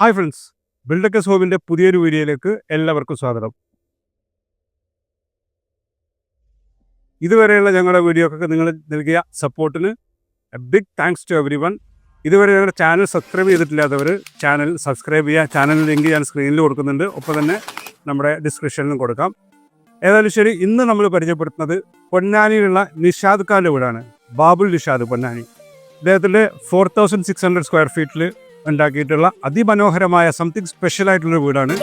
Hi friends ബിൽഡക്കസ് ഹോമിന്റെ പുതിയൊരു വീഡിയോയിലേക്ക് എല്ലാവർക്കും സ്വാഗതം. ഇതുവരെയുള്ള ഞങ്ങളുടെ വീഡിയോക്കൊക്കെ നിങ്ങൾ നൽകിയ സപ്പോർട്ടിന് big thanks to everyone ഇതുവരെ ഞങ്ങളുടെ ചാനൽ സബ്സ്ക്രൈബ് ചെയ്തിട്ടില്ലാത്തവർ ചാനൽ സബ്സ്ക്രൈബ് ചെയ്യുക. ചാനൽ ലിങ്ക് ഞാൻ സ്ക്രീനിൽ കൊടുക്കുന്നുണ്ട്. ഒപ്പം തന്നെ നമ്മുടെ ഡിസ്ക്രിപ്ഷനിലും കൊടുക്കാം. ഏതായാലും ശരി ഇന്ന് നമ്മൾ പരിചയപ്പെടുത്തുന്നത് പൊന്നാനിയിലുള്ള നിഷാദ് ഖാന്റെ വീടാണ്. ബാബുൽ നിഷാദ് പൊന്നാനി. അദ്ദേഹത്തിന്റെ four thousand six hundred square ഫീറ്റിൽ ഉണ്ടാക്കിയിട്ടുള്ള അതിമനോഹരമായ സംതിങ് സ്പെഷ്യൽ ആയിട്ടുള്ള വീടാണ്.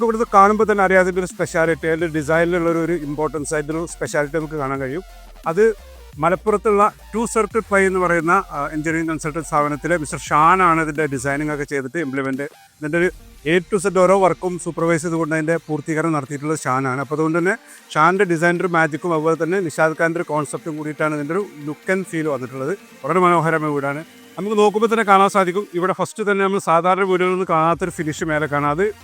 നമുക്ക് ഇവിടുത്തെ കാണുമ്പോൾ തന്നെ അറിയാം അതിന്റെ ഒരു സ്പെഷ്യാലിറ്റി അതിന്റെ ഡിസൈനിലുള്ള ഒരു- ഇമ്പോർട്ടൻസ് അതിന്റെ സ്പെഷ്യാലിറ്റി നമുക്ക് കാണാൻ കഴിയും. അത് മലപ്പുറത്തുള്ള ടു സർക്കിൾ പൈ എന്ന് പറയുന്ന എഞ്ചിനീയറിംഗ് കൺസൾട്ടന്റ് സ്ഥാപനത്തിലെ മിസ്റ്റർ ഷാനാണ് ഇതിന്റെ ഡിസൈനിങ് ഒക്കെ ചെയ്തിട്ട് ഇംപ്ലിമെന്റ് ഇതിന്റെ ഒരു എ ടു സെറ്റ് ഓരോ വർക്കും സൂപ്പർവൈസ് ചെയ്തുകൊണ്ട് അതിന്റെ പൂർത്തീകരണം നടത്തിയിട്ടുള്ളത് ഷാനാണ്. അപ്പോൾ അതുകൊണ്ട് തന്നെ ഷാന്റെ ഡിസൈനർ മാജിക്കും അതുപോലെ തന്നെ നിഷാദ് ഖാന്റെ ഒരു കോൺസെപ്റ്റും കൂടിയിട്ടാണ് ഇതിന്റെ ഒരു ലുക്ക് ആൻഡ് ഫീൽ വന്നിട്ടുള്ളത്. വളരെ മനോഹരമായ വീടാണ്. നമുക്ക് നോക്കുമ്പോൾ തന്നെ കാണാൻ സാധിക്കും. ഇവിടെ ഫസ്റ്റ് തന്നെ നമ്മൾ സാധാരണ വീടുകളിൽ നിന്ന് കാണാത്തൊരു ഫിനിഷ് മേലെ കാണാം. അത്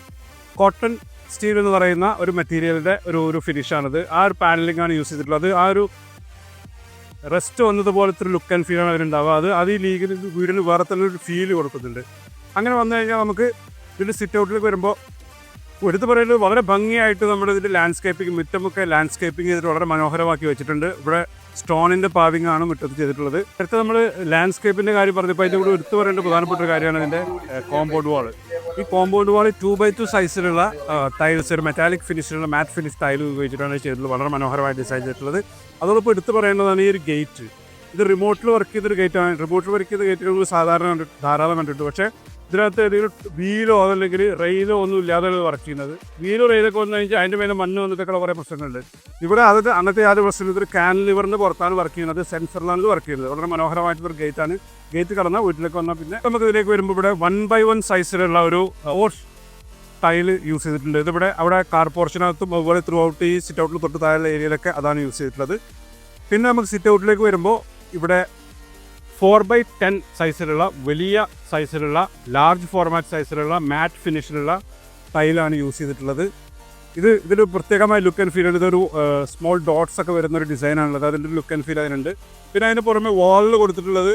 കോട്ടൺ സ്റ്റീൽ എന്ന് പറയുന്ന ഒരു മെറ്റീരിയലിന്റെ ഒരു ഒരു ഫിനിഷാണിത് ആ ഒരു പാനലിംഗ് ആണ് യൂസ് ചെയ്തിട്ടുള്ളത്. ആ ഒരു റെസ്റ്റ് വന്നതുപോലത്തെ ഒരു ലുക്ക് ആൻഡ് ഫീലാണ് അതിനുണ്ടാവുക അത് അത് ഈ ലീഗിന് വീടിന് വേറെ തന്നെ ഒരു ഫീൽ കൊടുക്കുന്നുണ്ട്. അങ്ങനെ വന്നു കഴിഞ്ഞാൽ നമുക്ക് ഇതിന്റെ സിറ്റ് ഔട്ടിലേക്ക് വരുമ്പോൾ എടുത്തു പറയുന്നത് വളരെ ഭംഗിയായിട്ട് നമ്മുടെ ഇതിന്റെ ലാൻഡ്സ്കേപ്പിംഗ് മുറ്റമൊക്കെ ലാൻഡ്സ്കേപ്പിംഗ് ചെയ്തിട്ട് വളരെ മനോഹരമാക്കി വെച്ചിട്ടുണ്ട്. ഇവിടെ സ്റ്റോണിന്റെ പാവിംഗ് ആണ് മുറ്റത്ത് ചെയ്തിട്ടുള്ളത്. അടുത്ത നമ്മൾ ലാൻഡ്സ്കേപ്പിന്റെ കാര്യം പറഞ്ഞപ്പോൾ അതിന്റെ കൂടെ എടുത്തു പറയേണ്ട പ്രധാനപ്പെട്ട ഒരു കാര്യമാണ് ഇതിന്റെ കോമ്പൗണ്ട് വാൾ ഈ കോമ്പൗണ്ട് വാളി ടു ബൈ ടു സൈസിലുള്ള ടൈൽസ് ഒരു മെറ്റാലിക് ഫിനിഷിലുള്ള മാറ്റ് ഫിനിഷ് ടൈൽ ഉപയോഗിച്ചിട്ടാണ് ചെയ്തിട്ടുള്ളത്. വളരെ മനോഹരമായി ഡിസൈൻ ചെയ്തിട്ടുള്ളത്. അതോടൊപ്പം എടുത്തു പറയേണ്ടതാണ് ഈ ഒരു ഗേറ്റ് ഇത് റിമോട്ടിൽ വർക്ക് ചെയ്തൊരു ഗേറ്റാണ് റിമോട്ടിൽ വർക്ക് ചെയ്ത ഗേറ്റുകൾ സാധാരണ ധാരാളം കണ്ടിട്ടുണ്ട്. പക്ഷേ ഇതിനകത്ത് ഏതെങ്കിലും വീലോ അതല്ലെങ്കിൽ റെയിലോ ഒന്നും ഇല്ലാതെ വർക്ക് ചെയ്യുന്നത്. വീലോ റെയിലൊക്കെ വന്നു കഴിഞ്ഞാൽ അതിന്റെ മേലെ മണ്ണ് വന്നിട്ടൊക്കെ കുറേ പ്രശ്നങ്ങളുണ്ട്. ഇവിടെ അത് അന്നത്തെ യാതൊരു പ്രശ്നം ഇതൊരു ക്യാൻ ലിവറിന് പുറത്താണ് വർക്ക് ചെയ്യുന്നത്. സെൻസറിലാണ് വർക്ക് ചെയ്യുന്നത്. വളരെ മനോഹരമായിട്ടുള്ള ഗേറ്റാണ് ഗേറ്റ് കടന്നാൽ വീട്ടിലേക്ക് വന്നാൽ പിന്നെ നമുക്ക് ഇതിലേക്ക് വരുമ്പോൾ ഇവിടെ വൺ ബൈ വൺ സൈസിലുള്ള ഒരു ഓഷ് ടൈൽ യൂസ് ചെയ്തിട്ടുണ്ട്. ഇതിവിടെ അവിടെ കാർ പോർഷനകത്തും അതുപോലെ ത്രൂ ഔട്ട് ഈ സിറ്റ് ഔട്ടിൽ തൊട്ട് താഴെയുള്ള ഏരിയയിലൊക്കെ അതാണ് യൂസ് ചെയ്തിട്ടുള്ളത്. പിന്നെ നമുക്ക് സിറ്റ് ഔട്ടിലേക്ക് വരുമ്പോൾ ഇവിടെ ഫോർ ബൈ ടെൻ സൈസിലുള്ള വലിയ സൈസിലുള്ള ലാർജ് ഫോർമാറ്റ് സൈസിലുള്ള മാറ്റ് ഫിനിഷിലുള്ള ടൈലാണ് യൂസ് ചെയ്തിട്ടുള്ളത്. ഇത് ഇതിൽ പ്രത്യേകമായ ലുക്ക് ആൻഡ് ഫീൽ ഇതൊരു സ്മോൾ ഡോട്ട്സ് ഒക്കെ വരുന്ന ഒരു ഡിസൈനാണുള്ളത്. അതിന്റെ ലുക്ക് ആൻഡ് ഫീൽ അതിനുണ്ട്. പിന്നെ അതിന് പുറമെ വാളിൽ കൊടുത്തിട്ടുള്ളത്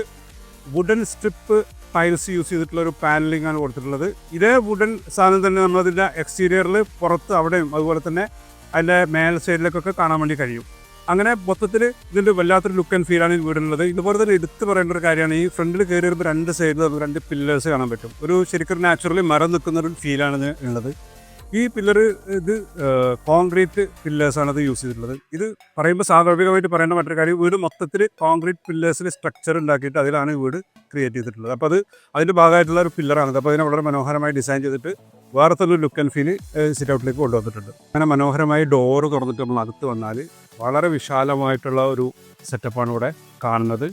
വുഡൻ സ്ട്രിപ്പ് ടൈൽസ് യൂസ് ചെയ്തിട്ടുള്ള ഒരു പാനലിംഗ് ആണ് കൊടുത്തിട്ടുള്ളത്. ഇതേ വുഡൻ സാധനം തന്നെ നമ്മളതിന്റെ എക്സ്റ്റീരിയറിൽ പുറത്ത് അവിടെയും അതുപോലെ തന്നെ അതിന്റെ മേൽ സൈഡിലേക്കൊക്കെ കാണാൻ വേണ്ടി കഴിയും. അങ്ങനെ മൊത്തത്തിൽ ഇതിന്റെ വല്ലാത്തൊരു ലുക്ക് ആൻഡ് ഫീലാണ് ഈ വീടിനുള്ളത് ഇതുപോലെ തന്നെ എടുത്ത് പറയേണ്ട ഒരു കാര്യമാണ് ഈ ഫ്രണ്ടിൽ കയറി വരുമ്പോൾ രണ്ട് സൈഡിൽ രണ്ട് പില്ലേഴ്സ് കാണാൻ പറ്റും. ഒരു ശരിക്കും നാച്ചുറലി മരം നിൽക്കുന്ന ഒരു ഫീലാണ് ഉള്ളത്. ഈ പില്ലർ ഇത് കോൺക്രീറ്റ് പില്ലേഴ്സാണ് അത് യൂസ് ചെയ്തിട്ടുള്ളത്. ഇത് പറയുമ്പോൾ സ്വാഭാവികമായിട്ട് പറയേണ്ട മറ്റൊരു കാര്യം വീട് മൊത്തത്തിൽ കോൺക്രീറ്റ് പില്ലേഴ്സിൽ സ്ട്രക്ചർ ഉണ്ടാക്കിയിട്ട് അതിലാണ് വീട് ക്രിയേറ്റ് ചെയ്തിട്ടുള്ളത്. അപ്പോൾ അത് അതിന്റെ ഭാഗമായിട്ടുള്ള ഒരു പില്ലറാണ് അപ്പോൾ അതിനെ വളരെ മനോഹരമായി ഡിസൈൻ ചെയ്തിട്ട് വേറെ തന്നെ ലുക്ക് ആൻഡ് ഫീൽ സിറ്റ് ഔട്ടിലേക്ക് കൊണ്ടുവന്നിട്ടുണ്ട്. അങ്ങനെ മനോഹരമായി ഡോറ് തുറന്നിട്ട് നമ്മൾ അകത്ത് വന്നാൽ വളരെ വിശാലമായിട്ടുള്ള ഒരു സെറ്റപ്പാണ് ഇവിടെ കാണുന്നത്.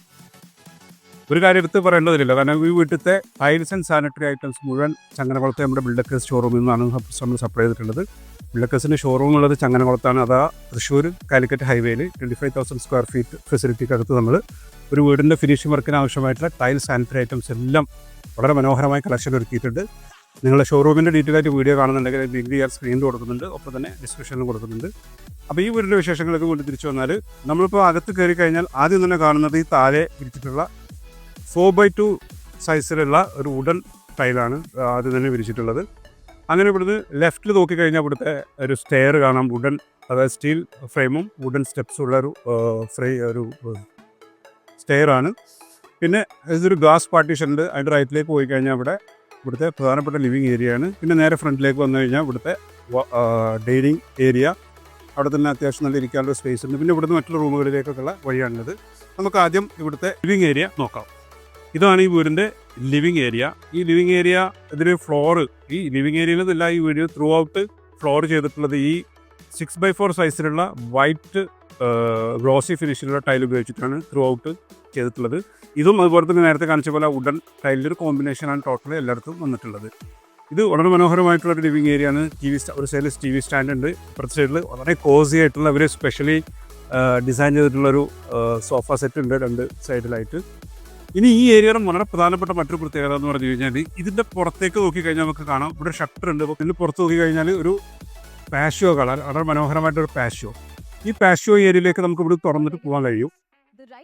ഒരു കാര്യം എടുത്ത് പറയേണ്ടതില്ല കാരണം ഈ വീട്ടിലത്തെ ടൈൽസ് ആൻഡ് സാനിറ്ററി ഐറ്റംസ് മുഴുവൻ ചങ്ങനകുളത്തെ നമ്മുടെ ബിൽഡക്കേഴ്സ് ഷോറൂമിൽ നിന്നാണ് നമ്മൾ സപ്ലൈ ചെയ്തിട്ടുള്ളത്. ബിൽഡക്കേഴ്സിന്റെ ഷോറൂം ഉള്ളത് ചങ്ങനകുളത്താണ് അതാ തൃശ്ശൂർ കാലിക്കറ്റ് ഹൈവേയിൽ twenty five thousand square feet ഫെസിലിറ്റിക്കകത്ത് നമ്മൾ ഒരു വീടിന്റെ ഫിനിഷിംഗ് വർക്കിന് ആവശ്യമായിട്ടുള്ള ടൈൽസ് സാനിറ്ററി ഐറ്റംസ് എല്ലാം വളരെ മനോഹരമായ കളക്ഷൻ ഒരുക്കിയിട്ടുണ്ട്. നിങ്ങളുടെ ഷോറൂമിന്റെ ഡീറ്റെയിൽ ആയിട്ട് വീഡിയോ കാണുന്നുണ്ടെങ്കിൽ ലിങ്ക് ഞാൻ സ്ക്രീനിൽ കൊടുക്കുന്നുണ്ട്. ഒപ്പം തന്നെ ഡിസ്ക്രിപ്ഷനിലും കൊടുക്കുന്നുണ്ട്. അപ്പോൾ ഈ വീടിന്റെ വിശേഷങ്ങളൊക്കെ കൊണ്ട് തിരിച്ചു വന്നാൽ നമ്മളിപ്പോൾ അകത്ത് കയറി കഴിഞ്ഞാൽ ആദ്യം തന്നെ കാണുന്നത് ഈ താഴെ വിരിച്ചിട്ടുള്ള ഫോർ ബൈ ടു സൈസിലുള്ള ഒരു വുഡൻ ടൈലാണ് ആദ്യം തന്നെ വിരിച്ചിട്ടുള്ളത്. അങ്ങനെ ഇവിടുന്ന് ലെഫ്റ്റിൽ നോക്കിക്കഴിഞ്ഞാൽ ഇവിടുത്തെ ഒരു സ്റ്റെയർ കാണാം വുഡൻ അതായത് സ്റ്റീൽ ഫ്രെയിമും വുഡൻ സ്റ്റെപ്സും ഉള്ള ഒരു ഫ്രൈ ഒരു സ്റ്റെയർ ആണ്. പിന്നെ ഇതൊരു ഗ്ലാസ് പാർട്ടീഷൻ ഉണ്ട്. അതിന്റെ റൈറ്റിലേക്ക് പോയി കഴിഞ്ഞാൽ ഇവിടെ ഇവിടുത്തെ പ്രധാനപ്പെട്ട ലിവിങ് ഏരിയയാണ് പിന്നെ നേരെ ഫ്രണ്ടിലേക്ക് വന്നു കഴിഞ്ഞാൽ ഇവിടുത്തെ ഡൈനിങ് ഏരിയ അവിടെ തന്നെ അത്യാവശ്യം നല്ല ഇരിക്കാനുള്ള സ്പേസ് ഉണ്ട്. പിന്നെ ഇവിടുന്ന് മറ്റുള്ള റൂമുകളിലേക്കൊക്കെയുള്ള വഴിയാണിത് നമുക്ക് ആദ്യം ഇവിടുത്തെ ലിവിങ് ഏരിയ നോക്കാം. ഇതാണ് ഈ വീടിന്റെ ലിവിങ് ഏരിയ ഈ ലിവിങ് ഏരിയ ഇതിൽ ഫ്ലോറ് ഈ ലിവിങ് ഏരിയയിൽ നിന്നല്ല ഈ വീട് ത്രൂ ഔട്ട് ഫ്ലോർ ചെയ്തിട്ടുള്ളത് ഈ സിക്സ് ബൈ ഫോർ സൈസിലുള്ള വൈറ്റ് ഗ്ലോസി ഫിനിഷിലുള്ള ടൈൽ ഉപയോഗിച്ചിട്ടാണ് ത്രൂ ഔട്ട് ചെയ്തിട്ടുള്ളത്. ഇതും അതുപോലെ തന്നെ നേരത്തെ കാണിച്ച പോലെ ഉഡൻ ടൈലിന്റെ ഒരു കോമ്പിനേഷനാണ് ടോട്ടലി എല്ലായിടത്തും വന്നിട്ടുള്ളത്. ഇത് വളരെ മനോഹരമായിട്ടുള്ള ഒരു ലിവിങ് ഏരിയ ആണ്. ടി വി ഒരു സൈഡിൽ ടി വി സ്റ്റാൻഡ് ഉണ്ട്. ഇപ്പുറത്തെ സൈഡിൽ വളരെ കോസി ആയിട്ടുള്ള അവർ സ്പെഷ്യലി ഡിസൈൻ ചെയ്തിട്ടുള്ളൊരു സോഫ സെറ്റ് ഉണ്ട് രണ്ട് സൈഡിലായിട്ട് ഇനി ഈ ഏരിയയുടെ വളരെ പ്രധാനപ്പെട്ട മറ്റൊരു പ്രത്യേകത എന്ന് പറഞ്ഞു കഴിഞ്ഞാൽ ഇതിന്റെ പുറത്തേക്ക് നോക്കിക്കഴിഞ്ഞാൽ നമുക്ക് കാണാം. ഇവിടെ ഷട്ടർ ഉണ്ട്. അപ്പോൾ പുറത്ത് പുറത്ത് നോക്കിക്കഴിഞ്ഞാൽ ഒരു പാഷ്യോ കളർ വളരെ മനോഹരമായിട്ടൊരു പാഷ്യോ ഈ പാഷ്യോ ഏരിയയിലേക്ക് നമുക്ക് ഇവിടെ തുറന്നിട്ട് പോകാൻ കഴിയും.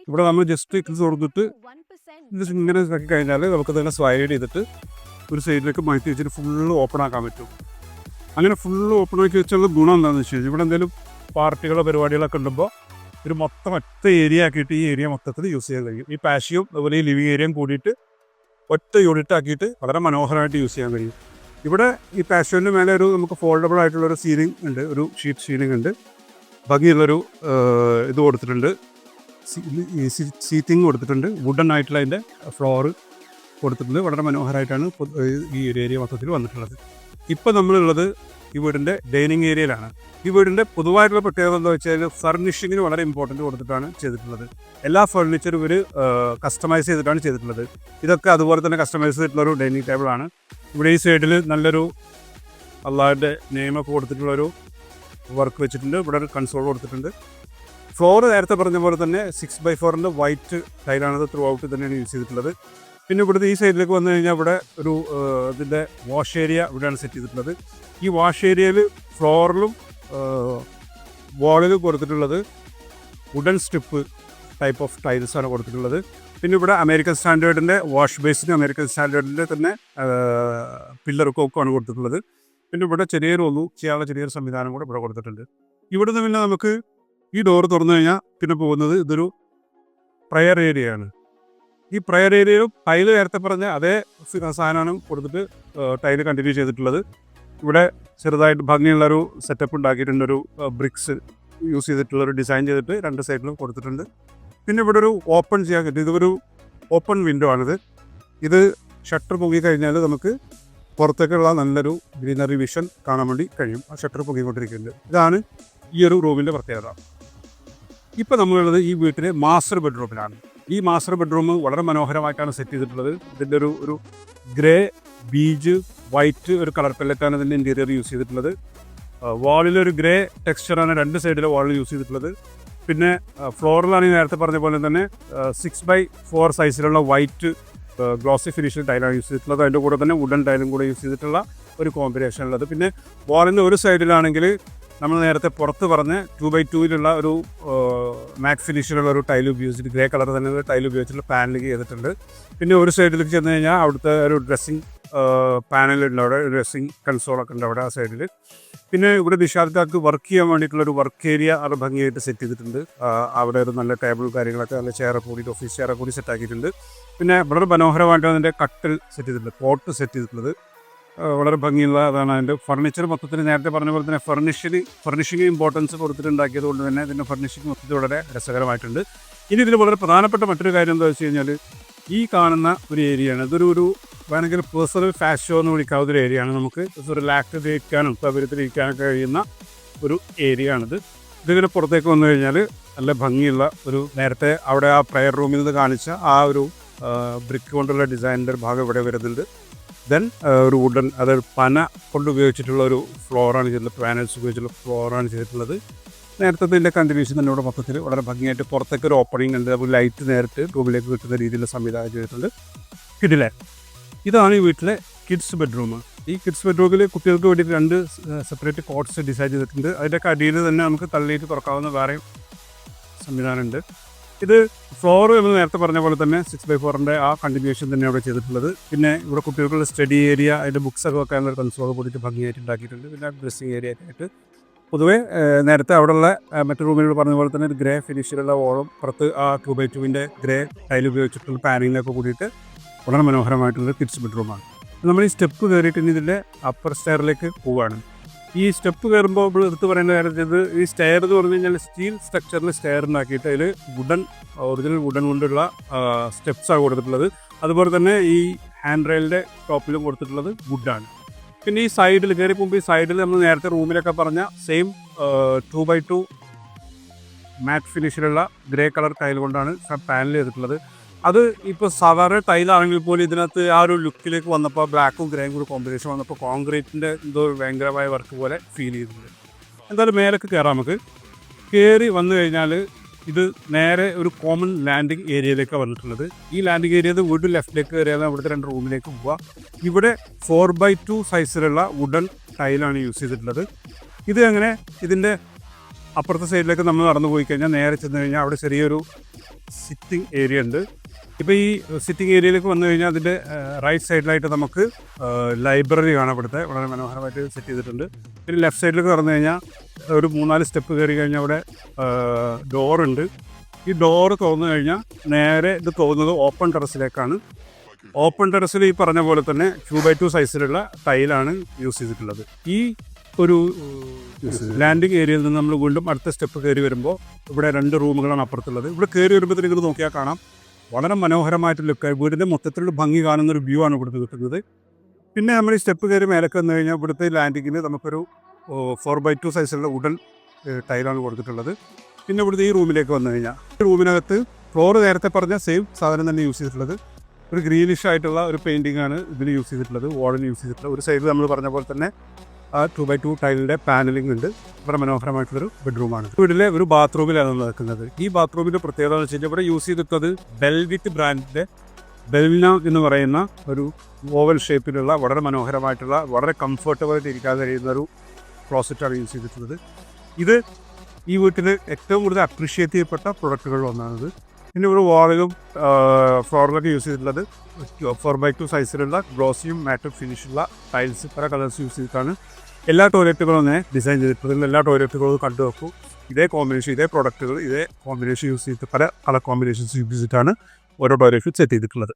ഇവിടെ നമ്മൾ ജസ്റ്റ് ഇത് തുറന്നിട്ട് ഇങ്ങനെ ഇതാക്കി കഴിഞ്ഞാൽ നമുക്ക് തന്നെ സ്ലൈഡ് ചെയ്തിട്ട് ഒരു സൈഡിലേക്ക് മാറ്റി വെച്ചിട്ട് ഫുള്ള് ഓപ്പൺ ആക്കാൻ പറ്റും. അങ്ങനെ ഫുള്ള് ഓപ്പൺ ആക്കി വെച്ചുള്ള ഗുണം എന്താണെന്ന് വെച്ച് കഴിഞ്ഞാൽ ഇവിടെ എന്തെങ്കിലും പാർട്ടികളോ പരിപാടികളൊക്കെ ഉണ്ടുമ്പോൾ ഒരു മൊത്തം ഒറ്റ ഏരിയ ആക്കിയിട്ട് ഈ ഏരിയ മൊത്തത്തിൽ യൂസ് ചെയ്യാൻ കഴിയും. ഈ പാഷ്യവും അതുപോലെ ഈ ലിവിങ് ഏരിയയും കൂടിയിട്ട് ഒറ്റ യൂണിറ്റ് ആക്കിയിട്ട് വളരെ മനോഹരമായിട്ട് യൂസ് ചെയ്യാൻ കഴിയും. ഇവിടെ ഈ പാഷ്യോന്റെ മേലെ ഒരു നമുക്ക് ഫോൾഡബിൾ ആയിട്ടുള്ള ഒരു സീലിംഗ് ഉണ്ട് ഒരു ഷീറ്റ് സീലിംഗ് ഉണ്ട്. ഭംഗിയുള്ളൊരു ഇത് കൊടുത്തിട്ടുണ്ട്. സീറ്റിംഗ് കൊടുത്തിട്ടുണ്ട്. വുഡൻ ആയിട്ടുള്ള അതിന്റെ ഫ്ലോറ് കൊടുത്തിട്ടുണ്ട്. വളരെ മനോഹരമായിട്ടാണ് ഈ ഒരു ഏരിയ മൊത്തത്തിൽ വന്നിട്ടുള്ളത്. ഇപ്പം നമ്മളുള്ളത് ഈ വീടിന്റെ ഡൈനിങ് ഏരിയയിലാണ്. ഈ വീടിന്റെ പൊതുവായിട്ടുള്ള പ്രത്യേകത എന്താ കഴിഞ്ഞാൽ ഫർണിഷിങ്ങിന് വളരെ ഇമ്പോർട്ടന്റ് കൊടുത്തിട്ടാണ് ചെയ്തിട്ടുള്ളത്. എല്ലാ ഫർണിച്ചറും ഇവർ കസ്റ്റമൈസ് ചെയ്തിട്ടാണ് ചെയ്തിട്ടുള്ളത്. ഇതൊക്കെ അതുപോലെ തന്നെ കസ്റ്റമൈസ് ചെയ്തിട്ടുള്ള ഒരു ഡൈനിങ് ടേബിളാണ്. ഇവിടെ ഈ സൈഡിൽ നല്ലൊരു അള്ളാഹിന്റെ നെയിമൊക്കെ കൊടുത്തിട്ടുള്ളൊരു വർക്ക് വെച്ചിട്ടുണ്ട്. ഇവിടെ ഒരു കൺസോൾ കൊടുത്തിട്ടുണ്ട്. ഫ്ലോർ നേരത്തെ പറഞ്ഞ പോലെ തന്നെ സിക്സ് ബൈ ഫോറിന്റെ വൈറ്റ് ടൈലാണത് ത്രൂ ഔട്ട് തന്നെയാണ് യൂസ് ചെയ്തിട്ടുള്ളത്. പിന്നെ ഇവിടുത്തെ ഈ സൈഡിലേക്ക് വന്നു കഴിഞ്ഞാൽ ഇവിടെ ഒരു ഇതിന്റെ വാഷ് ഏരിയ ഇവിടെയാണ് സെറ്റ് ചെയ്തിട്ടുള്ളത്. ഈ വാഷ് ഏരിയയിൽ ഫ്ലോറിലും വാളിലും കൊടുത്തിട്ടുള്ളത് വുഡൻ സ്ട്രിപ്പ് ടൈപ്പ് ഓഫ് ടൈൽസാണ് കൊടുത്തിട്ടുള്ളത്. പിന്നെ ഇവിടെ അമേരിക്കൻ സ്റ്റാൻഡേർഡിന്റെ വാഷ് ബേസിന് അമേരിക്കൻ സ്റ്റാൻഡേർഡിന്റെ തന്നെ പില്ലർ കോക്കുമാണ് കൊടുത്തിട്ടുള്ളത്. പിന്നെ ഇവിടെ ചെറിയൊരു ഒന്നു ചെയ്യാനുള്ള ചെറിയൊരു സംവിധാനം കൂടെ ഇവിടെ കൊടുത്തിട്ടുണ്ട്. ഇവിടുന്ന് പിന്നെ നമുക്ക് ഈ ഡോർ തുറന്നു കഴിഞ്ഞാൽ പിന്നെ പോകുന്നത് ഇതൊരു പ്രയർ ഏരിയയാണ് ഈ പ്രയർ ഏരിയയിലും ടൈൽ നേരത്തെ പറഞ്ഞ അതേ സാധനമാണ് കൊടുത്തിട്ട് ടൈൽ കണ്ടിന്യൂ ചെയ്തിട്ടുള്ളത്. ഇവിടെ ചെറുതായിട്ട് ഭംഗിയുള്ളൊരു സെറ്റപ്പ് ഉണ്ടാക്കിയിട്ടുണ്ട് ഒരു ബ്രിക്സ് യൂസ് ചെയ്തിട്ടുള്ള ഒരു ഡിസൈൻ ചെയ്തിട്ട് രണ്ട് സൈഡിലും കൊടുത്തിട്ടുണ്ട്. പിന്നെ ഇവിടെ ഒരു ഓപ്പൺ ചെയ്യാൻ പറ്റും. ഇതൊരു ഓപ്പൺ വിൻഡോ ആണിത്. ഇത് ഷട്ടർ പൊങ്ങി കഴിഞ്ഞാൽ നമുക്ക് പുറത്തേക്കുള്ള നല്ലൊരു ഗ്രീനറി വിഷൻ കാണാൻ വേണ്ടി കഴിയും. ആ ഷട്ടർ പൊങ്ങിക്കൊണ്ടിരിക്കുന്നുണ്ട്. ഇതാണ് ഈ ഒരു റൂമിന്റെ പ്രത്യേകത. ഇപ്പം നമ്മളുള്ളത് ഈ വീട്ടിലെ മാസ്റ്റർ ബെഡ്റൂമിലാണ് ഈ മാസ്റ്റർ ബെഡ്റൂം വളരെ മനോഹരമായിട്ടാണ് സെറ്റ് ചെയ്തിട്ടുള്ളത്. ഇതിന്റെ ഒരു ഒരു ഗ്രേ ബീജ് വൈറ്റ് ഒരു കളർ പെല്ലറ്റാണ് ഇതിന്റെ ഇന്റീരിയർ യൂസ് ചെയ്തിട്ടുള്ളത്. വാളിലൊരു ഗ്രേ ടെക്സ്ചറാണ് രണ്ട് സൈഡിലെ വാളിൽ യൂസ് ചെയ്തിട്ടുള്ളത്. പിന്നെ ഫ്ലോറിലാണ് നേരത്തെ പറഞ്ഞ പോലെ തന്നെ സിക്സ് ബൈ ഫോർ സൈസിലുള്ള വൈറ്റ് ഗ്ലോസി ഫിനിഷിൽ ടൈലാണ് യൂസ് ചെയ്തിട്ടുള്ളത്. അതിന്റെ കൂടെ തന്നെ വുഡൻ ടൈലും കൂടെ യൂസ് ചെയ്തിട്ടുള്ള ഒരു കോമ്പിനേഷൻ ഉള്ളത്. പിന്നെ വാളിന്റെ ഒരു സൈഡിലാണെങ്കിൽ നമ്മൾ നേരത്തെ പുറത്ത് പറഞ്ഞ് ടു ബൈ ടൂവിലുള്ള ഒരു മാക് ഫിനിഷിലുള്ള ഒരു ടൈൽ ഉപയോഗിച്ചിട്ട് ഗ്രേ കളർ തന്നെ ഒരു ടൈൽ ഉപയോഗിച്ചിട്ടുള്ള പാനലിംഗ് ചെയ്തിട്ടുണ്ട്. പിന്നെ ഒരു സൈഡിലേക്ക് ചെന്ന് കഴിഞ്ഞാൽ അവിടുത്തെ ഒരു ഡ്രസ്സിങ് പാനലുണ്ട് അവിടെ ഡ്രസ്സിങ് കൺസോളൊക്കെ ഉണ്ട് അവിടെ ആ സൈഡിൽ പിന്നെ ഇവിടെ നിഷാദക്കാർക്ക് വർക്ക് ചെയ്യാൻ വേണ്ടിയിട്ടുള്ള ഒരു വർക്ക് ഏരിയ അത് ഭംഗിയായിട്ട് സെറ്റ് ചെയ്തിട്ടുണ്ട്. അവിടെ ഒരു നല്ല ടേബിൾ കാര്യങ്ങളൊക്കെ നല്ല ചെയർ കൂടി ഓഫീസ് ചെയർ കൂടി സെറ്റ് ആക്കിയിട്ടുണ്ട്. പിന്നെ വളരെ മനോഹരമായിട്ട് അതിന്റെ കട്ടിൽ സെറ്റ് ചെയ്തിട്ടുണ്ട് പോട്ട് സെറ്റ് ചെയ്തിട്ടുള്ളത്. വളരെ ഭംഗിയുള്ള അതാണ് അതിന്റെ ഫർണിച്ചർ മൊത്തത്തിൽ നേരത്തെ പറഞ്ഞ പോലെ തന്നെ ഫർണിഷിന് ഫർണിഷിങ് ഇമ്പോർട്ടൻസ് കൊടുത്തിട്ടുണ്ടാക്കിയത് കൊണ്ട് തന്നെ ഇതിന്റെ ഫർണിഷിങ് മൊത്തത്തിൽ വളരെ രസകരമായിട്ടുണ്ട്. ഇനി ഇതിൽ വളരെ പ്രധാനപ്പെട്ട മറ്റൊരു കാര്യം എന്താ വെച്ച് കഴിഞ്ഞാൽ ഈ കാണുന്ന ഒരു ഏരിയയാണ്. ഇതൊരു ഒരു ഭയങ്കര പേഴ്സണൽ ഫാഷോ എന്ന് വിളിക്കാവുന്ന ഒരു ഏരിയയാണ്. നമുക്ക് റിലാക്സ് ചെയ്തിരിക്കാനും സൗകര്യത്തിലിരിക്കാനും കഴിയുന്ന ഒരു ഏരിയ ആണിത് ഇതിങ്ങനെ പുറത്തേക്ക് വന്നു കഴിഞ്ഞാൽ നല്ല ഭംഗിയുള്ള ഒരു നേരത്തെ അവിടെ ആ പ്രെയർ റൂമിൽ നിന്ന് കാണിച്ച ആ ഒരു ബ്രിക്ക് കൊണ്ടുള്ള ഡിസൈനിന്റെ ഒരു ഭാഗം ഇവിടെ വരുന്നുണ്ട്. ദെൻ ഒരു വുഡൻ അതായത് പന കൊണ്ട് ഉപയോഗിച്ചിട്ടുള്ള ഒരു ഫ്ലോറാണ് ചെയ്തിട്ടുള്ളത്. പാനൽസ് ഉപയോഗിച്ചുള്ള ഫ്ലോറാണ് ചെയ്തിട്ടുള്ളത്. നേരത്തെ ഇതിന്റെ കണ്ടിന്യൂഷൻ തന്നെ ഇവിടെ മൊത്തത്തിൽ വളരെ ഭംഗിയായിട്ട് പുറത്തേക്ക് ഒരു ഓപ്പണിംഗ് ഉണ്ട്. അപ്പോൾ ലൈറ്റ് നേരിട്ട് റൂമിലേക്ക് കിട്ടുന്ന രീതിയിലുള്ള സംവിധാനം ചെയ്തിട്ടുണ്ട്. കിഡിലെ ഇതാണ് ഈ വീട്ടിലെ കിഡ്സ് ബെഡ്റൂം ഈ കിഡ്സ് ബെഡ്റൂമിൽ കുട്ടികൾക്ക് വേണ്ടിയിട്ട് രണ്ട് സെപ്പറേറ്റ് കോട്ട്സ് ഡിസൈൻ ചെയ്തിട്ടുണ്ട്. അതിന്റെയൊക്കെ അടിയിൽ തന്നെ നമുക്ക് തള്ളിയിട്ട് തുറക്കാവുന്ന വേറെ സംവിധാനമുണ്ട്. ഇത് ഫ്ലോർ എന്ന് നേരത്തെ പറഞ്ഞ പോലെ തന്നെ സിക്സ് ബൈ ഫോറിന്റെ ആ കണ്ടിന്യൂഷൻ തന്നെ അവിടെ ചെയ്തിട്ടുള്ളത്. പിന്നെ ഇവിടെ കുട്ടികൾക്കുള്ള സ്റ്റഡി ഏരിയ അതിന്റെ ബുക്സൊക്കെ വെക്കാനുള്ള കൺസോൾ കൂടിയിട്ട് ഭംഗിയായിട്ട് ഉണ്ടാക്കിയിട്ടുണ്ട്. പിന്നെ ഡ്രസ്സിങ് ഏരിയ ആയിട്ട് പൊതുവേ നേരത്തെ അവിടെയുള്ള മറ്റു റൂമിലൂടെ പറഞ്ഞ പോലെ തന്നെ ഒരു ഗ്രേ ഫിനിഷിലുള്ള ഓളം പുറത്ത് ആ ടുവിന്റെ ഗ്രേ ടൈൽ ഉപയോഗിച്ചിട്ടുള്ള പാനിങ്ങിലൊക്കെ കൂടിയിട്ട് വളരെ മനോഹരമായിട്ടുള്ള കിഡ്സ് ബെഡ്റൂമാണ്. നമ്മൾ ഈ സ്റ്റെപ്പ് കയറിയിട്ട് ഇനി ഇതിന്റെ അപ്പർ സ്റ്റെയറിലേക്ക് പോവുകയാണ്. ഈ സ്റ്റെപ്പ് കയറുമ്പോൾ നമ്മൾ എടുത്ത് പറയേണ്ട കാര്യം ഇത് ഈ സ്റ്റെയർ എന്ന് പറഞ്ഞു കഴിഞ്ഞാൽ സ്റ്റീൽ സ്ട്രക്ചറിൽ സ്റ്റെയർ ഉണ്ടാക്കിയിട്ട് അതിൽ വുഡൻ ഒറിജിനൽ വുഡൻ കൊണ്ടുള്ള സ്റ്റെപ്സാണ് കൊടുത്തിട്ടുള്ളത്. അതുപോലെ തന്നെ ഈ ഹാൻഡ് റെയിലിന്റെ ടോപ്പിലും കൊടുത്തിട്ടുള്ളത് വുഡാണ്. പിന്നെ ഈ സൈഡിൽ കയറി പോകുമ്പോൾ ഈ സൈഡിൽ നമ്മൾ നേരത്തെ റൂമിലൊക്കെ പറഞ്ഞ same two by two matte ഫിനിഷിലുള്ള grey colour tile കൊണ്ടാണ് പാനൽ ചെയ്തിട്ടുള്ളത്. അത് ഇപ്പോൾ സാധാരണ ടൈലാണെങ്കിൽ പോലും ഇതിനകത്ത് ആ ഒരു ലുക്കിലേക്ക് വന്നപ്പോൾ ബ്ലാക്കും ഗ്രേയും കൂടി കോമ്പിനേഷൻ വന്നപ്പോൾ കോൺക്രീറ്റിന്റെ എന്തോ ഭയങ്കരമായ വർക്ക് പോലെ ഫീൽ ചെയ്തിട്ടുണ്ട്. എന്തായാലും മേലൊക്കെ കയറാം നമുക്ക്. കയറി വന്നു കഴിഞ്ഞാൽ ഇത് നേരെ ഒരു കോമൺ ലാൻഡിംഗ് ഏരിയയിലേക്ക് വന്നിട്ടുള്ളത്. ഈ ലാൻഡിംഗ് ഏരിയ വീണ്ടും ലെഫ്റ്റിലേക്ക് കയറിയാൽ ഇവിടുത്തെ രണ്ട് റൂമിലേക്ക് പോവുക ഇവിടെ ഫോർ ബൈ ടു സൈസിലുള്ള വുഡൻ ടൈലാണ് യൂസ് ചെയ്തിട്ടുള്ളത്. ഇത് അങ്ങനെ ഇതിന്റെ അപ്പുറത്തെ സൈഡിലേക്ക് നമ്മൾ നടന്നു പോയി കഴിഞ്ഞാൽ നേരെ ചെന്ന് കഴിഞ്ഞാൽ അവിടെ ചെറിയൊരു സിറ്റിംഗ് ഏരിയ ഉണ്ട്. ഇപ്പോൾ ഈ സിറ്റിംഗ് ഏരിയയിലേക്ക് വന്നു കഴിഞ്ഞാൽ അതിന്റെ റൈറ്റ് സൈഡിലായിട്ട് നമുക്ക് ലൈബ്രറി കാണാം ഇവിടുത്തെ വളരെ മനോഹരമായിട്ട് സെറ്റ് ചെയ്തിട്ടുണ്ട്. പിന്നെ ലെഫ്റ്റ് സൈഡിലേക്ക് പറഞ്ഞു കഴിഞ്ഞാൽ ഒരു മൂന്നാൽ സ്റ്റെപ്പ് കയറി കഴിഞ്ഞാൽ അവിടെ ഡോറുണ്ട് ഈ ഡോറ് തുറന്നു കഴിഞ്ഞാൽ നേരെ ഇത് തോന്നുന്നത് ഓപ്പൺ ടെറസിലേക്കാണ് ഓപ്പൺ ടെറസിൽ ഈ പറഞ്ഞ പോലെ തന്നെ ടു ബൈ ടു സൈസിലുള്ള ടൈലാണ് യൂസ് ചെയ്തിട്ടുള്ളത്. ഈ ഒരു ലാൻഡിംഗ് ഏരിയയിൽ നിന്ന് നമ്മൾ വീണ്ടും അടുത്ത സ്റ്റെപ്പ് കയറി വരുമ്പോൾ ഇവിടെ രണ്ട് റൂമുകളാണ് അപ്പുറത്തുള്ളത്. ഇവിടെ കയറി നിങ്ങൾ നോക്കിയാൽ കാണാം. വളരെ മനോഹരമായിട്ട് ലുക്ക്. വീടിന്റെ മൊത്തത്തിലുള്ള ഭംഗി കാണുന്ന ഒരു വ്യൂ ആണ് ഇവിടുന്ന് കിട്ടുന്നത്. പിന്നെ നമ്മൾ ഈ സ്റ്റെപ്പ് കയറി മേലൊക്കെ വന്നു കഴിഞ്ഞാൽ ഇവിടുത്തെ ലാൻഡിങ്ങിന് നമുക്കൊരു ഫോർ ബൈ ടു സൈസുള്ള ഉടൻ ടൈലാണ് കൊടുത്തിട്ടുള്ളത്. പിന്നെ ഇവിടുത്തെ ഈ റൂമിലേക്ക് വന്നു കഴിഞ്ഞാൽ ഈ റൂമിനകത്ത് ഫ്ലോർ നേരത്തെ പറഞ്ഞ സെയിം സാധനം തന്നെ യൂസ് ചെയ്തിട്ടുള്ളത്. ഒരു ഗ്രീനിഷ് ആയിട്ടുള്ള ഒരു പെയിന്റിംഗ് ആണ് ഇതിന് യൂസ് ചെയ്തിട്ടുള്ളത് വാളിന് യൂസ് ചെയ്തിട്ടുള്ളത്. ഒരു സൈഡിൽ നമ്മൾ പറഞ്ഞ പോലെ തന്നെ ആ ടു ബൈ ടു ടൈലിന്റെ പാനലിംഗ് ഉണ്ട്. വളരെ മനോഹരമായിട്ടുള്ളൊരു ബെഡ്റൂമാണ് വീട്ടിലെ ഒരു ബാത്റൂമിലാണ് നമ്മൾ നിൽക്കുന്നത് ഈ ബാത്റൂമിന്റെ പ്രത്യേകത എന്ന് വെച്ച് കഴിഞ്ഞാൽ ഇവിടെ യൂസ് ചെയ്തിട്ടത് ബെൽവിറ്റ് ബ്രാൻഡിന്റെ ബെൽന എന്ന് പറയുന്ന ഒരു ഓവൽ ഷേപ്പിലുള്ള വളരെ മനോഹരമായിട്ടുള്ള വളരെ കംഫർട്ടബിളായിട്ട് ഇരിക്കാൻ കഴിയുന്ന ഒരു ക്ലോസറ്റാണ് യൂസ് ചെയ്തിട്ടുള്ളത്. ഇത് ഈ വീട്ടിൽ ഏറ്റവും കൂടുതൽ അപ്രീഷിയേറ്റ് ചെയ്യപ്പെട്ട പ്രൊഡക്റ്റുകളിൽ ഒന്നാണിത്. പിന്നെ ഒരു വാളിലും ഫ്ലോറിലൊക്കെ യൂസ് ചെയ്തിട്ടുള്ളത് ഫോർ ബൈ ടു സൈസിലുള്ള ഗ്ലോസിയും മാറ്റും ഫിനിഷുള്ള ടൈൽസ് പല കളേഴ്സ് യൂസ് ചെയ്തിട്ടാണ്. എല്ലാ ടോയ്ലറ്റുകളും തന്നെ ഡിസൈൻ ചെയ്തിട്ടുള്ളത്. എല്ലാ ടോയ്ലറ്റുകളും കണ്ടു വെക്കും ഇതേ കോമ്പിനേഷൻ ഇതേ പ്രൊഡക്റ്റുകൾ ഇതേ കോമ്പിനേഷൻ യൂസ് ചെയ്തിട്ട് പല കളർ കോമ്പിനേഷൻസ് യൂസ് ചെയ്തിട്ടാണ് ഓരോ ടോയ്ലറ്റും സെറ്റ് ചെയ്തിട്ടുള്ളത്.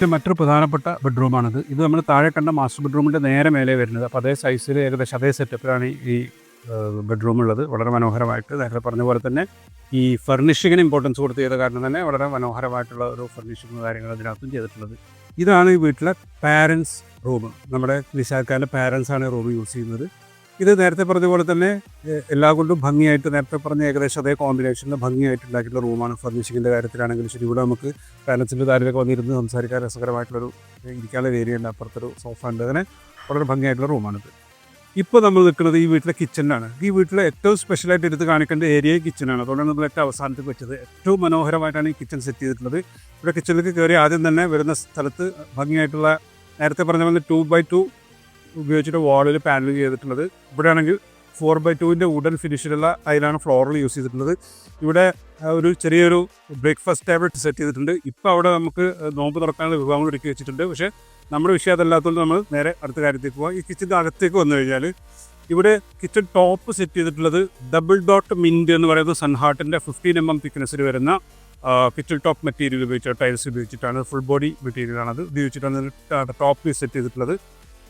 ഇത് മറ്റൊരു പ്രധാനപ്പെട്ട ബെഡ്റൂമാണിത്. ഇത് നമ്മൾ താഴെ കണ്ട മാസ്റ്റർ ബെഡ്റൂമിന്റെ നേരെ മേലെ വരുന്നത്. അപ്പോൾ അതേ സൈസിൽ ഏകദേശം അതേ സെറ്റപ്പിലാണ് ഈ ബെഡ്റൂം ഉള്ളത് വളരെ മനോഹരമായിട്ട് നേരത്തെ പറഞ്ഞ പോലെ തന്നെ ഈ ഫർണിഷിങ്ങിന് ഇമ്പോർട്ടൻസ് കൊടുത്ത് ചെയ്ത കാരണം തന്നെ വളരെ മനോഹരമായിട്ടുള്ള ഒരു ഫർണിഷിങ് കാര്യങ്ങൾ അതിനകത്തും ചെയ്തിട്ടുള്ളത്. ഇതാണ് ഈ വീട്ടിലെ പാരൻസ് റൂം നമ്മുടെ വിശാഖാന്റെ പാരൻസാണ് റൂം യൂസ് ചെയ്യുന്നത്. ഇത് നേരത്തെ പറഞ്ഞ പോലെ തന്നെ എല്ലാ കൊണ്ടും ഭംഗിയായിട്ട് നേരത്തെ പറഞ്ഞ ഏകദേശം അതേ കോമ്പിനേഷനിൽ ഭംഗിയായിട്ട് ഉണ്ടാക്കിയിട്ടുള്ള റൂമാണ് ഫർണിഷിങ്ങിന്റെ കാര്യത്തിലാണെങ്കിലും ശരി. ഇവിടെ നമുക്ക് പാരൻസിന്റെ താരിലൊക്കെ വന്നിരുന്ന് സംസാരിക്കാൻ രസകരമായിട്ടുള്ളൊരു ഇരിക്കാനുള്ള ഉണ്ട്. അപ്പുറത്തൊരു സോഫ ഉണ്ട്. അങ്ങനെ വളരെ ഭംഗിയായിട്ടുള്ള റൂമാണിത്. ഇപ്പോൾ നമ്മൾ നിൽക്കുന്നത് ഈ വീട്ടിലെ കിച്ചണിലാണ് ഈ വീട്ടിലെ ഏറ്റവും സ്പെഷ്യലായിട്ട് എടുത്ത് കാണിക്കേണ്ട ഏരിയ കിച്ചണാണ് അതുകൊണ്ടാണ് നമ്മൾ ഏറ്റവും അവസാനത്തിൽ വെച്ചത്. ഏറ്റവും മനോഹരമായിട്ടാണ് ഈ കിച്ചൺ സെറ്റ് ചെയ്തിട്ടുള്ളത്. ഇവിടെ കിച്ചണിലേക്ക് കയറി ആദ്യം തന്നെ വരുന്ന സ്ഥലത്ത് ഭംഗിയായിട്ടുള്ള നേരത്തെ പറഞ്ഞ പോലെ ടു ബൈ ടു ഉപയോഗിച്ചിട്ട് വാളിൽ പാനൽ ചെയ്തിട്ടുള്ളത്. ഇവിടെ ആണെങ്കിൽ ഫോർ ബൈ ടുവിന്റെ വുഡൻ ഫിനിഷിലുള്ള അതിലാണ് ഫ്ലോറിൽ യൂസ് ചെയ്തിട്ടുള്ളത്. ഇവിടെ ഒരു ചെറിയൊരു ബ്രേക്ക്ഫാസ്റ്റ് ടേബിൾ സെറ്റ് ചെയ്തിട്ടുണ്ട്. ഇപ്പോൾ അവിടെ നമുക്ക് നോമ്പ് തുറക്കാനുള്ള വിഭവങ്ങൾ ഒരുക്കി വെച്ചിട്ടുണ്ട്. പക്ഷേ നമ്മുടെ വിഷയം അതല്ലാത്തതുകൊണ്ട് നമ്മൾ നേരെ അടുത്ത കാര്യത്തേക്ക് പോകാം ഈ കിച്ചന്റെ അകത്തേക്ക് വന്നു കഴിഞ്ഞാൽ ഇവിടെ കിച്ചൺ ടോപ്പ് സെറ്റ് ചെയ്തിട്ടുള്ളത് ഡബിൾ ഡോട്ട് മിൻഡ് എന്ന് പറയുന്നത് സൺഹാർട്ടിന്റെ ഫിഫ്റ്റീൻ എം എം തിക്നെസ്സിൽ വരുന്ന കിച്ചൺ ടോപ്പ് മെറ്റീരിയൽ ഉപയോഗിച്ച ടൈൽസ് ഉപയോഗിച്ചിട്ടാണ് ഫുൾ ബോഡി മെറ്റീരിയലാണത് ഉപയോഗിച്ചിട്ടാണ് ടോപ്പ് സെറ്റ് ചെയ്തിട്ടുള്ളത്.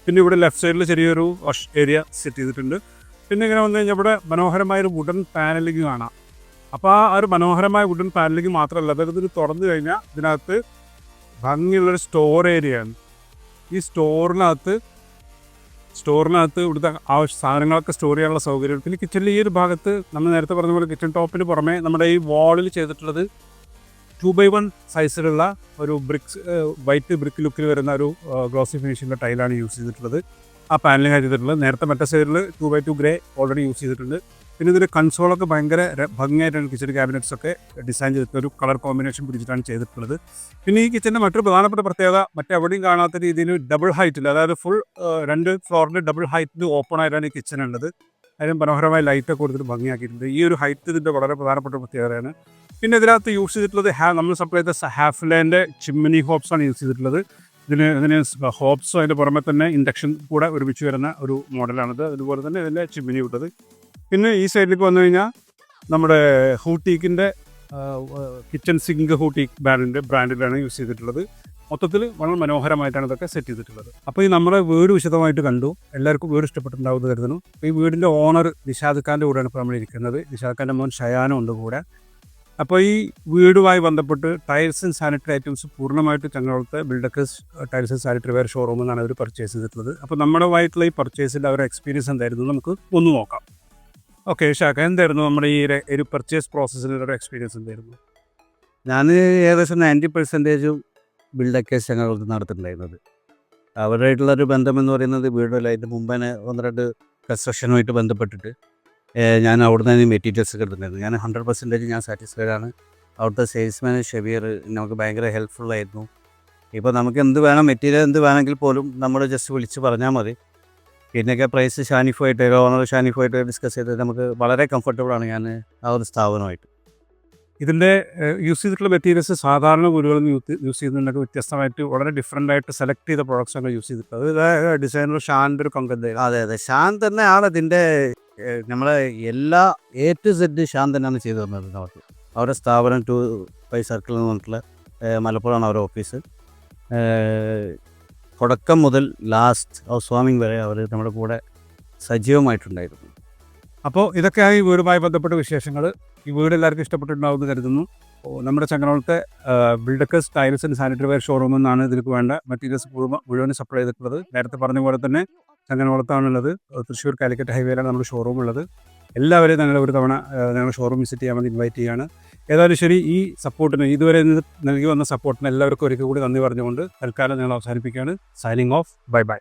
പിന്നെ ഇവിടെ ലെഫ്റ്റ് സൈഡിൽ ചെറിയൊരു വാഷ് ഏരിയ സെറ്റ് ചെയ്തിട്ടുണ്ട്. പിന്നെ ഇങ്ങനെ വന്നു കഴിഞ്ഞാൽ ഇവിടെ മനോഹരമായ ഒരു വുഡൻ പാനലിംഗ് കാണാം. അപ്പോൾ ആ ഒരു മനോഹരമായ വുഡൻ പാനലിംഗ് മാത്രമല്ല അതായത് ഇത് തുറന്നു കഴിഞ്ഞാൽ ഇതിനകത്ത് ഭംഗിയുള്ളൊരു സ്റ്റോർ ഏരിയയാണ് ഈ സ്റ്റോറിനകത്ത് സ്റ്റോറിനകത്ത് ഇവിടുത്തെ ആവശ്യ സാധനങ്ങളൊക്കെ സ്റ്റോർ ചെയ്യാനുള്ള സൗകര്യം പിന്നെ കിച്ചണിൽ ഈ ഒരു ഭാഗത്ത് നമ്മൾ നേരത്തെ പറഞ്ഞ പോലെ കിച്ചൺ ടോപ്പിന് പുറമെ നമ്മുടെ ഈ വാളിൽ ചെയ്തിട്ടുള്ളത് ടു ബൈ വൺ സൈസിലുള്ള ഒരു ബ്രിക്സ് വൈറ്റ് ബ്രിക്ക് ലുക്കിൽ വരുന്ന ഒരു ഗ്ലോസി ഫിനിഷിന്റെ ടൈലാണ് യൂസ് ചെയ്തിട്ടുള്ളത്. ആ പാനലിംഗ് ചെയ്തിട്ടുള്ളത്. നേരത്തെ മറ്റേ സൈഡിൽ two by two grey already use ചെയ്തിട്ടുണ്ട്. പിന്നെ ഇതിന്റെ കൺസോളൊക്കെ ഭയങ്കര ഭംഗിയായിട്ടാണ് കിച്ചൺ ക്യാബിനറ്റ്സ് ഒക്കെ ഡിസൈൻ ചെയ്തിട്ടുള്ള ഒരു കളർ കോമ്പിനേഷൻ പിടിച്ചിട്ടാണ് ചെയ്തിട്ടുള്ളത്. പിന്നെ ഈ കിച്ചന്റെ മറ്റൊരു പ്രധാനപ്പെട്ട പ്രത്യേകത മറ്റെവിടെയും കാണാത്ത രീതിയിൽ ഡബിൾ ഹൈറ്റിൽ അതായത് ഫുൾ രണ്ട് ഫ്ലോറിന്റെ ഡബിൾ ഹൈറ്റിൽ ഓപ്പൺ ആയിട്ടാണ് ഈ കിച്ചൺ ഉള്ളത്. അതിന് മനോഹരമായ ലൈറ്റൊക്കെ കൊടുത്തിട്ട് ഭംഗിയാക്കിയിട്ടുണ്ട്. ഈ ഒരു ഹൈറ്റ് ഇതിന്റെ വളരെ പ്രധാനപ്പെട്ട പ്രത്യേകതയാണ് പിന്നെ ഇതിനകത്ത് യൂസ് ചെയ്തിട്ടുള്ളത് ഹാ നമ്മൾ സപ്ലൈ ചെയ്ത ഹാഫ്ലാന്റെ ചിമ്മിനി ഹോപ്സ് ആണ് യൂസ് ചെയ്തിട്ടുള്ളത്. ഇതിന് ഇതിന് ഹോപ്സ് അതിന്റെ പുറമെ തന്നെ ഇൻഡക്ഷൻ കൂടെ ഒരുമിച്ച് വരുന്ന ഒരു മോഡലാണിത് അതുപോലെ തന്നെ ഇതിന്റെ ചിമ്മിനി വിട്ടത് പിന്നെ ഈ സൈഡിലേക്ക് വന്നു കഴിഞ്ഞാൽ നമ്മുടെ ഹൂട്ടീക്കിന്റെ കിച്ചൺ സിങ്ക് ഹൂട്ടി ബ്രാൻഡിന്റെ ബ്രാൻഡിലാണ് യൂസ് ചെയ്തിട്ടുള്ളത്. മൊത്തത്തിൽ വളരെ മനോഹരമായിട്ടാണ് ഇതൊക്കെ സെറ്റ് ചെയ്തിട്ടുള്ളത്. അപ്പോൾ ഈ നമ്മുടെ വീട് വിശദമായിട്ട് കണ്ടു. എല്ലാവർക്കും വീട് ഇഷ്ടപ്പെട്ടിട്ടുണ്ടാവുമെന്ന് കരുതുന്നു. അപ്പോൾ ഈ വീടിന്റെ ഓണർ നിഷാദ് ഖാന്റെ കൂടെയാണ് ഇപ്പോൾ നമ്മൾ ഇരിക്കുന്നത്. നിഷാദ് ഖാന്റെ മോൻ ഷയാനും ഉണ്ട് കൂടെ. അപ്പോൾ ഈ വീടുമായി ബന്ധപ്പെട്ട് ടൈൽസ് ആൻഡ് സാനിറ്ററി ഐറ്റംസ് പൂർണമായിട്ട് ചങ്ങോളത്തെ ബിൽഡക്കേഴ്സ് tiles and sanitary ware showroom നിന്നാണ് അവർ പർച്ചേസ് ചെയ്തിട്ടുള്ളത്. അപ്പോൾ നമ്മുടെ ആയിട്ടുള്ള ഈ പർച്ചേസിന്റെ അവരുടെ എക്സ്പീരിയൻസ് എന്തായിരുന്നു നമുക്ക് ഒന്ന് നോക്കാം. ഓക്കെ ഷാക്ക എന്തായിരുന്നു നമ്മുടെ ഈ ഒരു- പർച്ചേസ് പ്രോസസ്സിന്റെ ഒരു എക്സ്പീരിയൻസ് എന്തായിരുന്നു? ഞാൻ ഏകദേശം നയന്റി പെർസെന്റേജും ബിൽഡക്കേഴ്സ് ഞങ്ങൾക്ക് നടത്തിയിട്ടുണ്ടായിരുന്നത്. അവരുമായിട്ടുള്ളൊരു ബന്ധമെന്ന് പറയുന്നത് വീടുമല്ല അതിന്റെ മുമ്പ് തന്നെ ഒന്ന് രണ്ട് കൺസ്ട്രക്ഷനുമായിട്ട് ബന്ധപ്പെട്ടിട്ട്. ഞാൻ അവിടെ നിന്ന് മെറ്റീരിയൽസ് ഒക്കെ ഞാൻ ഹൺഡ്രഡ് പെർസെന്റേജ് ഞാൻ സാറ്റിസ്ഫൈഡ് ആണ്. അവിടുത്തെ സെയിൽസ്മാൻ ഷെബിയർ നമുക്ക് ഭയങ്കര ഹെൽപ്ഫുള്ളായിരുന്നു ഇപ്പോൾ നമുക്ക് എന്ത് വേണം മെറ്റീരിയൽ എന്ത് വേണമെങ്കിൽ പോലും നമ്മൾ ജസ്റ്റ് വിളിച്ച് പറഞ്ഞാൽ മതി. പിന്നെയൊക്കെ പ്രൈസ് ഷാനിഫുമായിട്ട് ഓണർ ഷാനിഫുമായിട്ട് ഡിസ്കസ് ചെയ്ത് നമുക്ക് വളരെ കംഫർട്ടബിളാണ് ഞാൻ ആ ഒരു സ്ഥാപനമായിട്ട്. ഇതിന്റെ യൂസ് ചെയ്തിട്ടുള്ള മെറ്റീരിയൽസ് സാധാരണ വീടുകളിൽ യൂസ് യൂസ് ചെയ്യുന്നതിനൊക്കെ വ്യത്യസ്തമായിട്ട് വളരെ ഡിഫറെന്റ് ആയിട്ട് സെലക്ട് ചെയ്ത പ്രോഡക്ട്സ് ആണ് യൂസ് ചെയ്തിട്ടുള്ളത്. ഡിസൈനർ ഷാന്റെ ഒരു കമ്പനി അതെ അതെ. ഷാൻ തന്നെയാണ് അതിന്റെ ഏഹ്, നമ്മളെ എല്ലാ എ ടു സെഡ് ശാന്തനാണ് ചെയ്തു തന്നത് നമുക്ക്. അവരുടെ സ്ഥാപനം ടു ഫൈവ് സർക്കിൾ എന്ന് പറഞ്ഞിട്ടുള്ള മലപ്പുറമാണ് അവരുടെ ഓഫീസ്. തുടക്കം മുതൽ ലാസ്റ്റ് ഹൗസ് വാമിംഗ് വരെ അവർ നമ്മുടെ കൂടെ സജീവമായിട്ടുണ്ടായിരുന്നു. അപ്പോൾ ഇതൊക്കെയാണ് ഈ വീടുമായി ബന്ധപ്പെട്ട വിശേഷങ്ങൾ ഈ വീട് എല്ലാവർക്കും ഇഷ്ടപ്പെട്ടിട്ടുണ്ടാവുമെന്ന് കരുതുന്നു. നമ്മുടെ ചങ്ങനോളത്തെ ബിൽഡക്കേഴ്സ് tiles and sanitary ware showroom എന്നാണ് ഇതിലേക്ക് വേണ്ട മെറ്റീരിയൽസ് മുഴുവൻ സപ്ലൈ ചെയ്തിട്ടുള്ളത്. നേരത്തെ പറഞ്ഞ പോലെ തന്നെ ചങ്ങനോളത്താണുള്ളത് തൃശ്ശൂർ കാലിക്കറ്റ് ഹൈവേയിലാണ് നമ്മുടെ ഷോറൂം ഉള്ളത്. എല്ലാവരെയും ഞങ്ങൾ ഒരു തവണ ഞങ്ങൾ ഷോറൂം വിസിറ്റ് ചെയ്യാൻ വേണ്ടി ഇൻവൈറ്റ് ചെയ്യുകയാണ്. ഏതായാലും ശരി ഈ സപ്പോർട്ടിന് ഇതുവരെ നൽകി വന്ന സപ്പോർട്ടിന് എല്ലാവർക്കും ഒരിക്കൽ കൂടി നന്ദി പറഞ്ഞുകൊണ്ട് തൽക്കാലം ഞങ്ങൾ അവസാനിപ്പിക്കുകയാണ്. Signing off bye bye